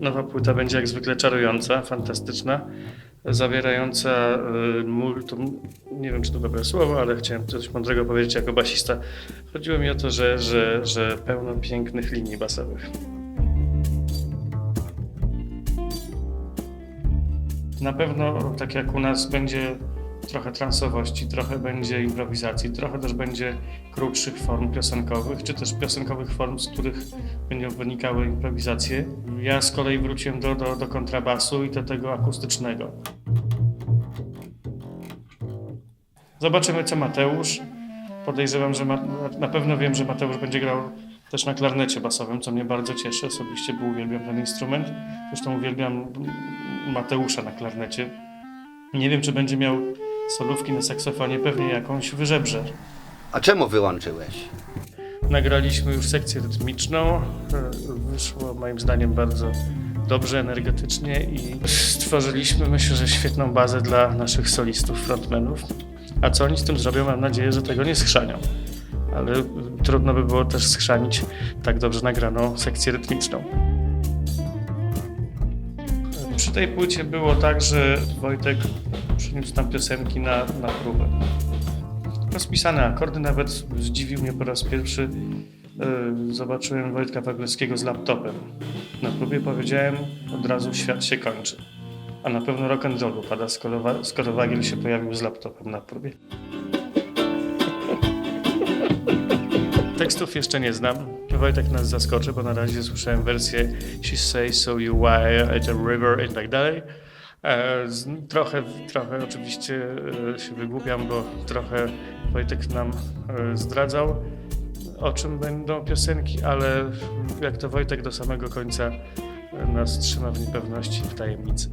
Nowa płyta będzie jak zwykle czarująca, fantastyczna, zawierająca y, multum, nie wiem czy to dobre słowo, ale chciałem coś mądrego powiedzieć jako basista. Chodziło mi o to, że, że, że pełno pięknych linii basowych. Na pewno, tak jak u nas, będzie trochę transowości, trochę będzie improwizacji, trochę też będzie krótszych form piosenkowych, czy też piosenkowych form, z których będą wynikały improwizacje. Ja z kolei wróciłem do, do, do kontrabasu i do tego akustycznego. Zobaczymy, co Mateusz. Podejrzewam, że ma, na pewno wiem, że Mateusz będzie grał też na klarnecie basowym, co mnie bardzo cieszy. Osobiście, bo uwielbiam ten instrument. Zresztą uwielbiam Mateusza na klarnecie. Nie wiem, czy będzie miał solówki na saksofonie, pewnie jakąś wyżebrze. A czemu wyłączyłeś? Nagraliśmy już sekcję rytmiczną. Wyszło moim zdaniem bardzo dobrze, energetycznie i stworzyliśmy myślę, że świetną bazę dla naszych solistów, frontmenów. A co oni z tym zrobią, mam nadzieję, że tego nie schrzanią. Ale trudno by było też schrzanić tak dobrze nagraną sekcję rytmiczną. Przy tej płycie było tak, że Wojtek przyniósł tam piosenki na, na próbę. Rozpisane akordy, nawet zdziwił mnie po raz pierwszy. Yy, Zobaczyłem Wojtka Wagleckiego z laptopem. Na próbie powiedziałem, od razu świat się kończy. A na pewno rock and roll upada, skoro, skoro Wagiel się pojawił z laptopem na próbie. Tekstów jeszcze nie znam. Wojtek nas zaskoczy, bo na razie słyszałem wersję She says so you wire at a river i tak dalej. E, Trochę, trochę oczywiście e, się wygłupiam, bo trochę Wojtek nam e, zdradzał, o czym będą piosenki, ale jak to Wojtek do samego końca nas trzyma w niepewności, w tajemnicy.